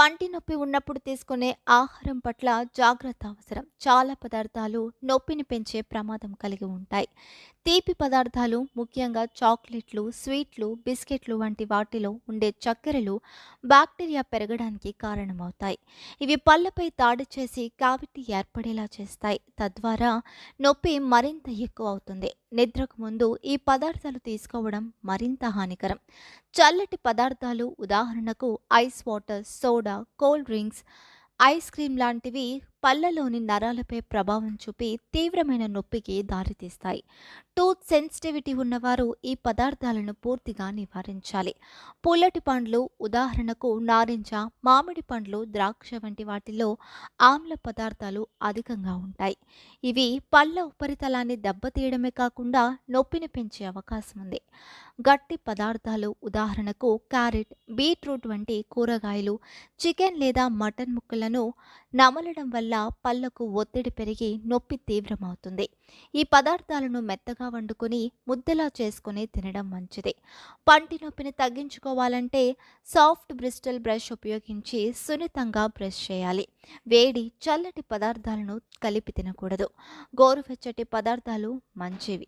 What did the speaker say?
పంటి నొప్పి ఉన్నప్పుడు తీసుకునే ఆహారం పట్ల జాగ్రత్త అవసరం. చాలా పదార్థాలు నొప్పిని పెంచే ప్రమాదం కలిగి ఉంటాయి. తీపి పదార్థాలు ముఖ్యంగా చాక్లెట్లు స్వీట్లు బిస్కెట్లు వంటి వాటిలో ఉండే చక్కెరలు బ్యాక్టీరియా పెరగడానికి కారణమవుతాయి. ఇవి పళ్ళపై తాడి చేసి కావిటీ ఏర్పడేలా చేస్తాయి. తద్వారా నొప్పి మరింత ఎక్కువ అవుతుంది. నిద్రకు ముందు ఈ పదార్థాలు తీసుకోవడం మరింత హానికరం. చల్లటి పదార్థాలు ఉదాహరణకు ice water soda cold drinks ice cream లాంటివి పళ్ళలోని నరాలపై ప్రభావం చూపి తీవ్రమైన నొప్పికి దారితీస్తాయి. టూత్ సెన్సిటివిటీ ఉన్నవారు ఈ పదార్థాలను పూర్తిగా నివారించాలి. పుల్లటి పండ్లు ఉదాహరణకు నారింజ మామిడి పండ్లు ద్రాక్ష వంటి వాటిలో ఆమ్ల పదార్థాలు అధికంగా ఉంటాయి. ఇవి పళ్ళ ఉపరితలాన్ని దెబ్బతీయడమే కాకుండా నొప్పిని పెంచే అవకాశం ఉంది. గట్టి పదార్థాలు ఉదాహరణకు క్యారెట్ బీట్రూట్ వంటి కూరగాయలు చికెన్ లేదా మటన్ ముక్కలను నమలడం వల్ల పళ్ళకు ఒత్తిడి పెరిగి నొప్పి తీవ్రమవుతుంది. ఈ పదార్థాలను మెత్తగా వండుకొని ముద్దలా చేసుకుని తినడం మంచిది. పంటి నొప్పిని తగ్గించుకోవాలంటే సాఫ్ట్ బ్రిస్టల్ బ్రష్ ఉపయోగించి సున్నితంగా బ్రష్ చేయాలి. వేడి చల్లటి పదార్థాలను కలిపి తినకూడదు. గోరువెచ్చటి పదార్థాలు మంచివి.